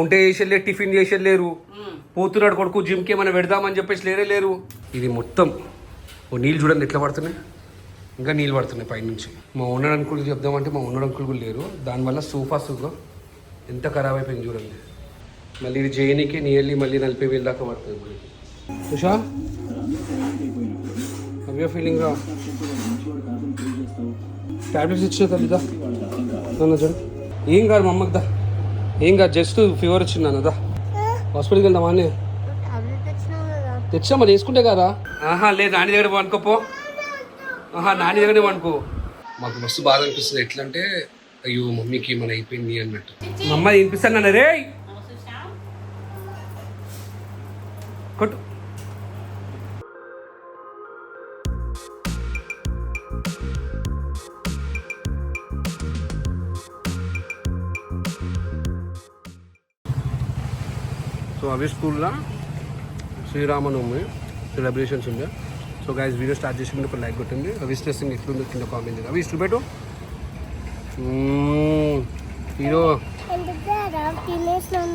ఉంటే చేసేలే టిఫిన్ చేసేలేరు పోతున్నాడు కొడుకు జిమ్కి ఏమైనా పెడదామని చెప్పేసి లేరే లేరు. ఇది మొత్తం. ఓ నీళ్ళు చూడండి ఎట్లా పడుతున్నాయి. ఇంకా నీళ్ళు పడుతున్నాయి పైనుంచి. మా ఓనర్ అంకుల్ చెప్దామంటే మా ఓనర్ అంకుల్ కూడా లేరు. దానివల్ల సోఫా సుగా ఎంత ఖరాబ్ అయిపోయింది చూడండి. మళ్ళీ ఇది చేయనీకి నియర్లీ మళ్ళీ నలభై వేలు దాకా పడుతుంది మనకి ఉషా అవ్యా ఫీలింగ్ రా. టాబ్లెట్స్ ఇచ్చిన తల్లిదా. చూడు ఏం కాదు మా అమ్మకి దా. ఏం కాదు జస్ట్ ఫీవర్ వచ్చింది నాన్న దా. హాస్పిటల్కి వెళ్దామా అని కదా తెచ్చా మరి వేసుకుంటే కదా? ఆహా లేదు నాని దగ్గర అనుకోపో ఆహా నాని దగ్గరనే అనుకో. మాకు మస్తు బాధ అనిపిస్తుంది. ఎట్లా అంటే అయ్యో మమ్మీకి మన అయిపోయింది అన్నట్టు. మా అమ్మ వినిపిస్తాను రే కొట్టు. సో అవి స్కూల్లో శ్రీరామనవమి సెలబ్రేషన్స్ ఉండే. సో గైస్ వీడియో స్టార్ట్ చేసి ముందు ఒక లైక్ కొట్టింది అవి స్ట్రెస్సింగ్ ఎట్లుందో కింద కామెంట్ చేయండి. అవి ఇష్టం పెట్టు. హీరో.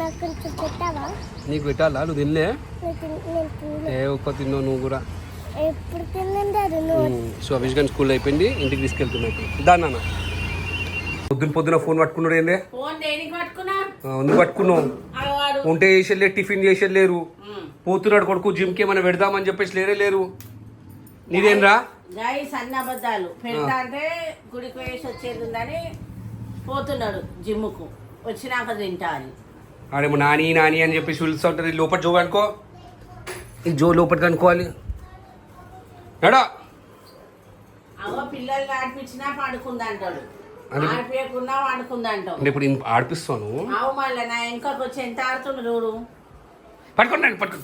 నాకు కొంచెం పెట్టావా నీకు పెట్టాలా? నువ్వు తినలే? ఏ ఒక్క తిన్నావు నువ్వు కూడా. సో అవిష్ గారి స్కూల్ అయిపోయింది. ఇంటికి తీసుకెళ్తున్నా ఇప్పుడు దా నాన్న. పొద్దున పొద్దున ఫోన్ పట్టుకున్నాడు ఏందే? ఆ, ఎందుకు పట్టుకున్నావు? వాడు ఉంటే చేసేలే టిఫిన్ చేసేలేరు పోతున్నాడు కొడుకు జిమ్కి ఏమైనా పెడదామని చెప్పేసి లేరే లేరు. నీదేంరా? అబద్ధాలు. పెడతా అంటే గుడికి వేసి వచ్చేది ఉందని పోతున్నాడు జిమ్ముకు. వచ్చినాక తింటా అని. నాని నాని అని చెప్పేసి పిలుస్తూ ఉంటారు లోపల జో అనుకో. ఈ జో లోపలికి అనుకోవాలి. ఎడా? అవ్వ పిల్లలు ఆడిపించినా పడుకుందంటాడు. అంటే ఇప్పుడు ఆడిపిస్తాను. అవు మళ్ళీ నా ఇంకొక వచ్చి ఎంత ఆడుతుండు చూడు. పట్టుకోండి పట్టుకో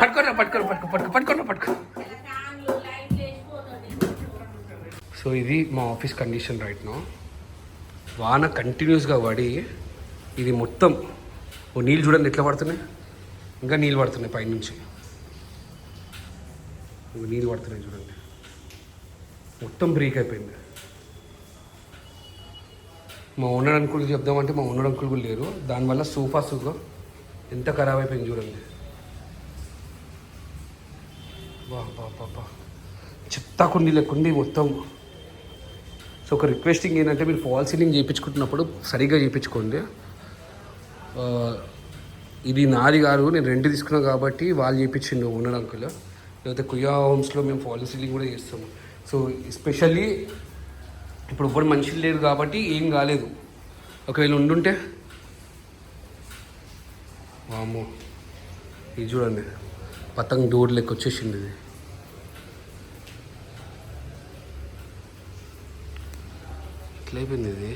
పట్టుకోరా పట్టుకోరా పట్టుకో పట్టుకో పట్టుకోరా పట్టుకో సో ఇది మా ఆఫీస్ కండిషన్ రైట్ నో. వాన కంటిన్యూస్గా పడి ఇది మొత్తం ఓ నీళ్ళు చూడండి ఎట్లా పడుతున్నాయి? ఇంకా నీళ్ళు పడుతున్నాయి పైనుంచి. నీళ్ళు పడుతున్నాయి చూడండి. మొత్తం బ్రేక్ అయిపోయింది. మా ఓనర్ అంకుల్ చెప్దామంటే మా ఓనర్ అంకుల్ కూడా లేరు. దానివల్ల సోఫా సుగా ఎంత ఖరాబ్ అయిపోయింది చూడండి. బా బా బా చెత్త కుండీ లేకుండి మొత్తం. సో ఒక రిక్వెస్టింగ్ ఏంటంటే మీరు ఫాల్ సీలింగ్ చేయించుకుంటున్నప్పుడు సరిగ్గా చేయించుకోండి. ఇది నాది కాదు నేను రెంట్ తీసుకున్నాను కాబట్టి వాళ్ళు చేయించిండు ఓనర్ అంకుల్. లేకపోతే కుయా హోమ్స్లో మేము ఫాల్ సీలింగ్ కూడా చేస్తాము. సో ఎస్పెషల్లీ ఇప్పుడు ఎవ్వరు మనుషులు లేరు కాబట్టి ఏం కాలేదు. ఒకవేళ ఉండుంటే వామో ఇది చూడండి. పతంగ్ డోర్ లెక్క వచ్చేసింది ఇది. ఎట్లయిపోయింది ఇది?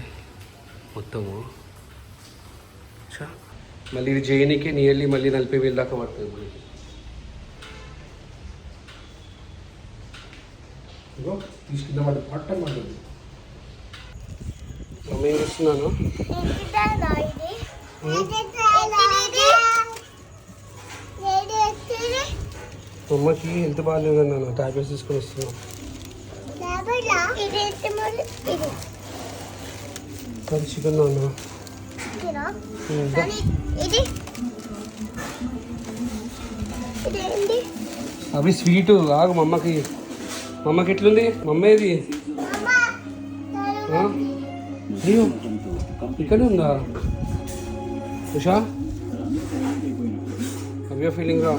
మొత్తము. మళ్ళీ ఇది చేయనీకి నియర్లీ మళ్ళీ నలభై వేలు దాకా పడుతుంది మనకి తీసుకుందాం పట్టం పడుతుంది మమ్మీ ఏం అమ్మకి హెల్త్ బాగాలేదు అన్నాను టాబ్లెట్స్ తీసుకొని వస్తున్నాను లేబర్లా? చికెన్ అన్నా. అవి స్వీట్ ఆగు మా అమ్మకి. ఎట్లుంది? మా అమ్మ ఇక్కడే ఉందా? ఉషా? అవ్యా ఫీలింగ్ రా.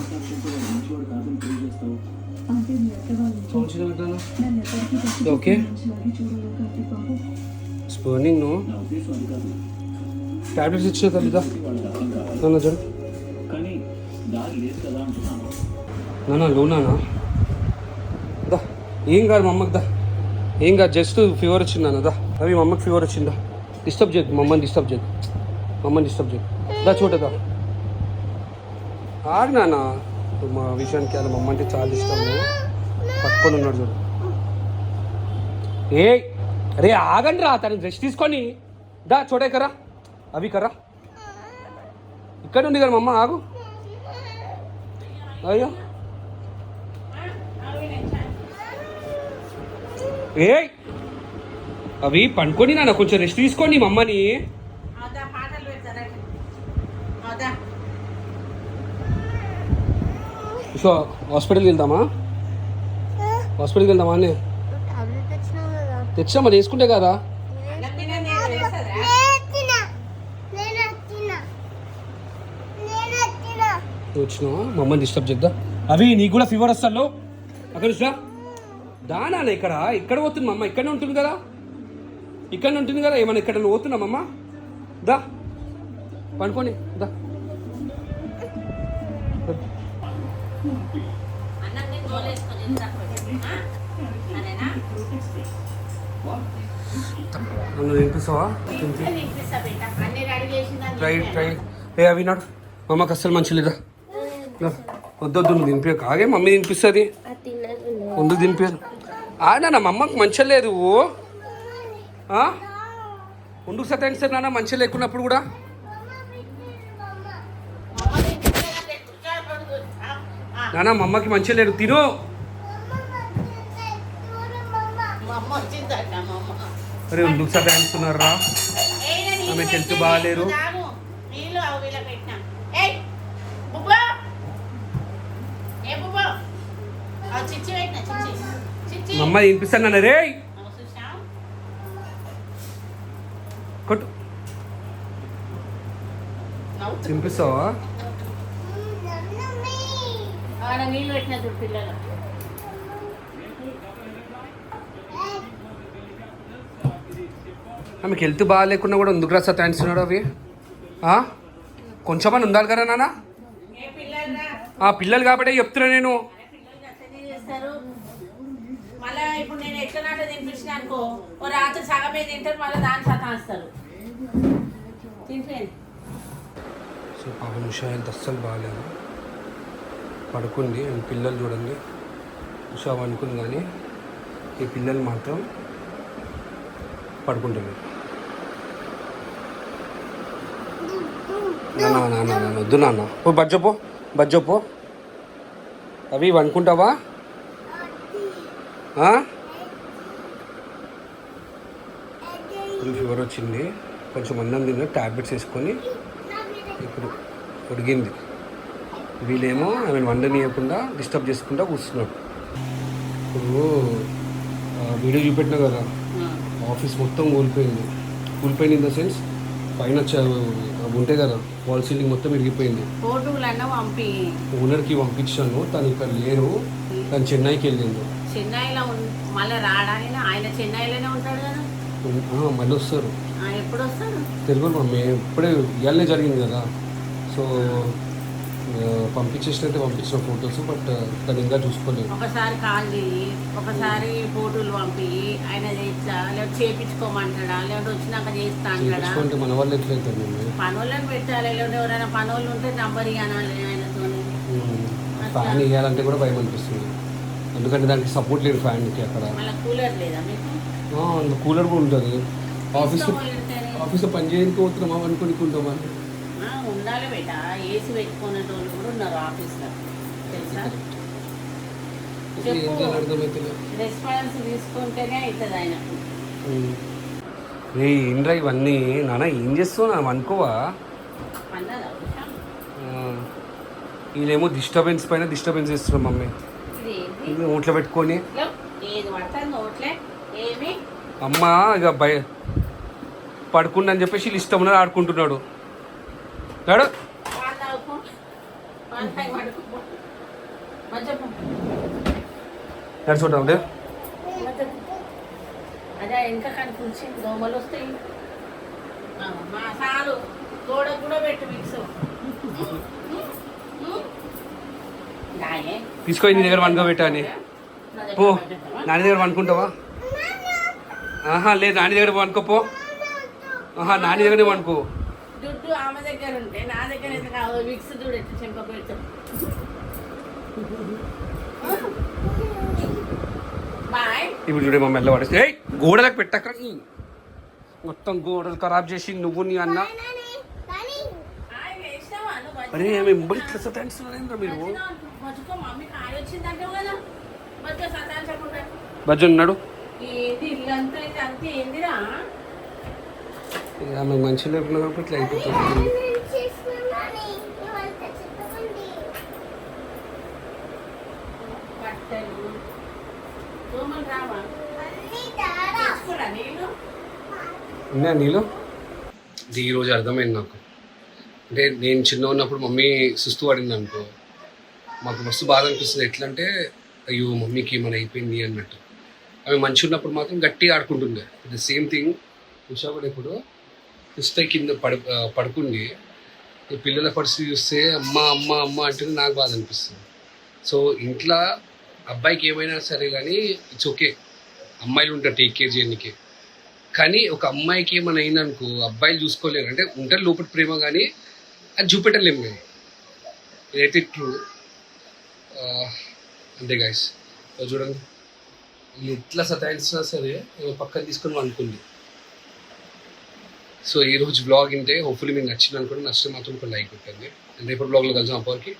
ఓకే స్పర్నింగ్ నో టాబ్లెట్స్ ఇచ్చిన తల్లిదా నాన్న చూడు నాన్న లోనానా దా ఏం కాదు మా అమ్మకి దా. ఏం కాదు జస్ట్ ఫీవర్ వచ్చింది నాన్న దా. అవి మా అమ్మకి ఫీవర్ వచ్చిందా? డిస్టర్బ్ చేయదు మమ్మల్ని డిస్టర్బ్ చేయదు మమ్మల్ని డిస్టర్బ్ చేయదు దా చూడదా ఆగు నాన్న. మా విషయానికి అలా మమ్మ అంటే చాలా ఇష్టం పట్టుకొని ఉన్నాడు చూడు. ఏ అరే ఆగండి రా తను రెస్ట్ తీసుకొని. దా చూడే కరా అవి కరా ఇక్కడ ఉంది కదా మా అమ్మ ఆగు. అయ్యో. ఏ అవి పండుకొని నాన్న కొంచెం రెస్ట్ తీసుకోండి మా అమ్మని. సో హాస్పిటల్కి వెళ్దామా? హాస్పిటల్కి వెళ్దామా అని టాబ్లెట్ వచ్చినావు కదా. తెచ్చా మరి వేసుకుంటే కదా? అన్నం వచ్చినావా? మా అమ్మని డిస్టర్బ్ చేద్దాం? అవి నీకు కూడా ఫీవర్ వస్తాలో అక్కడ చూసా దానా ఇక్కడ. ఇక్కడ పోతుంది మా అమ్మ? ఇక్కడనే ఉంటుంది కదా? ఇక్కడనే ఉంటుంది కదా ఏమన్నా ఇక్కడ నువ్వు పోతున్నావు అమ్మ? దా. పనుకోని దా. ఆ? నన్ను తినిపిస్తావా ట్రై. ట్రై. ఏ అవి నాడు. మా అమ్మకి అస్సలు మంచి లేదా? వద్దొద్దు నువ్వు తినిపించక ఆగే మమ్మీ తినిపిస్తుంది. ముందుకు తినిపించదు ఆడా నా అమ్మకి మంచిగా లేదు. ముందుకు సతాయిస్తారు నాన్న మంచిగా లేకున్నప్పుడు కూడా. అమ్మ. నాన్న మా అమ్మకి మంచిగా లేదు తిను. మా అమ్మ మా అమ్మ అరే సతాయిస్తున్నారా నేను నీళ్ళు ఆమెకి హెల్త్ బాగాలేరు. నీళ్ళు తాగు. నీళ్ళు అవి వీళ్ళ కొట్టు. తినిపిస్తావా ఆమెకి హెల్త్ బాగా లేకున్నా కూడా ఎందుకు రా సతాయిస్తున్నాడు అవి? ఆ? కొంచెమని ఉండాలి కదా నాన్న? పిల్లలు కాబట్టి చెప్తున్నా నేను అరే పిల్లలు అట్లనే చేస్తారు మళ్ళా ఇప్పుడు నేను ఎట్లా నాట తినిపించిన అనుకో. ఓ రాత్రి సగమే తింటారు మళ్ళీ దాన్ని సతాస్తారు తినిపోయింది సో పాప ఉషా హెల్త్ అస్సలు బాగాలేదు. పడుకుంది అండ్ పిల్లలు చూడండి. ఉషా అనుకుంది కానీ ఈ పిల్లలు మాత్రం పడుకుంటున్నారు. నాన్న నాన్న నాన్న వద్దు నాన్న. ఓ బజ్జపో బజ్జపో అవి ఇవి అనుకుంటావా? ఫుల్ ఫీవర్ వచ్చింది కొంచెం అన్నం తిన్న ట్యాబ్లెట్స్ వేసుకొని ఇప్పుడు ఉడిగింది వీళ్ళేమో ఆమె వండనీయకుండా డిస్టర్బ్ చేసుకుంటా కూర్చున్నాడు ఇప్పుడు వీడియో చూపెట్టినా కదా? ఆఫీస్ మొత్తం కూలిపోయింది కూలిపోయింది ఇన్ ద సెన్స్ పైన ఉంటాయి కదా వాల్ సీలింగ్ మొత్తం విరిగిపోయింది ఓనర్కి పంపించాను తను ఇక్కడ లేరు. తను చెన్నైకి వెళ్ళింది. చెన్నైలో మళ్ళీ రావడానికి ఆయన చెన్నైలోనే ఉంటాడు మళ్ళీ వస్తారు. తెలుగు మమ్మీ ఇప్పుడే ఇవాళనే జరిగింది కదా. సో పంపించేసినట్టే పంపించిన ఫొటోస్ బట్ తను ఇంకా చూసుకోలేదు. ఒకసారి కాల్ చేయి ఒకసారి ఫోటోలు పంపి ఆయన చేస్తా లేకపోతే చేపించుకోమంటాడా? లేకపోతే వచ్చినాక చేస్తా అంటాడా? మన వాళ్ళు మమ్మీ? పనులను పెట్టాలి లేకపోతే ఎవరైనా పనులు ఉంటే నంబర్ ఇవ్వాలి ఆయనతో ఫ్యాన్ వేయాలంటే కూడా భయం అనిపిస్తుంది ఎందుకంటే దానికి సపోర్ట్ లేదు ఫ్యాన్కి అక్కడ. కూలర్ లేదా మీకు? అందులో కూలర్ కూడా ఉంటుంది. ఆఫీస్. ఆఫీస్లో పని చేయడానికి పోతున్నామా అనుకుంటామా ఆ, ఉండాలి బేట. ఏసీ పెట్టుకునే వాళ్ళు కూడా ఉన్నారు ఆఫీస్లో. తెలుసా? రెస్పాన్స్ తీసుకుంటేనే అవుతుంది ఆయనకు. ఏ ఏంట్రా ఇవన్నీ? నాన్న ఏం చేస్తావు నాన్న అనుకోవా వీళ్ళేమో డిస్టర్బెన్స్ పైన డిస్టర్బెన్స్ చేస్తున్నాం మమ్మీ. నోట్లో పెట్టుకొని లో, ఏది పడుతుంది నోట్లే ఏమి అమ్మ ఇక భయ పడుకుందని చెప్పేసి వీళ్ళు ఇష్టం ఉన్నది ఆడుకుంటున్నాడు. పో. నడుచుకుంటాం తీసుకొని నీ దగ్గర వండుకోబెట్టా అని. పో నాని దగ్గర వండుకుంటావా? ఆహా లేదు నాని దగ్గర వండుకోపో ఆహా నాని దగ్గరనే వండుకో దుడ్డు ఆమె దగ్గర ఉంటే నా దగ్గర ఎందుకు కాదు మిక్స్ చూడు ఎట్లా చెంప పెడతాం బాయ్. ఇప్పుడు చూడే మా మెల్ల పడేసి ఏయ్ గోడలకు పెట్టక మొత్తం గోడలు ఖరాబ్ చేసి నువ్వు నీ అన్న. అరే? మేము ఇట్లా మీరు. భజన్ ఉన్నాడు. ఏంది ఇల్లంతా ఆమె మంచి లేకుండా కాబట్టి ఇట్లా అయిపోతుంది నీలో ఇది ఈరోజు అర్థమైంది నాకు. అంటే నేను చిన్న ఉన్నప్పుడు మమ్మీ సుస్తు పడింది అనుకో. మాకు మస్తు బాధ అనిపిస్తుంది. ఎట్లంటే అయ్యో మమ్మీకి ఏమైనా అయిపోయింది అన్నట్టు. అవి మంచి ఉన్నప్పుడు మాత్రం గట్టిగా ఆడుకుంటుండే. ద సేమ్ థింగ్ ఉషా కూడా ఇప్పుడు సుస్తై కింద పడు పడుకుండి ఈ పిల్లల పరిస్థితి చూస్తే అమ్మ అమ్మ అమ్మ అంటే నాకు బాధ అనిపిస్తుంది. సో ఇంట్లో అబ్బాయికి ఏమైనా సరే కానీ ఇట్స్ ఓకే అమ్మాయిలు ఉంటారు టేక్ కేర్ చేయడానికి. కానీ ఒక అమ్మాయికి ఏమైనా అయిందనుకో అబ్బాయిలు చూసుకోలేరు. అంటే ఉంటారు లోపల ప్రేమ కానీ అది చూపెట్టలేము కానీ ఇదైతే ట్రూ అంతే గాయస్ చూడండి. వీళ్ళు ఎట్లా సతాయించినా సరే ఏమో పక్కన తీసుకుని అనుకుంది సో ఈ రోజు బ్లాగ్ ఉంటే హోప్ఫుల్లీ మీకు నచ్చింది అనుకోండి నచ్చితే మాత్రం ఒక లైక్ పెట్టండి అండ్ రేపు బ్లాగ్లో కలిసాం అప్పటికి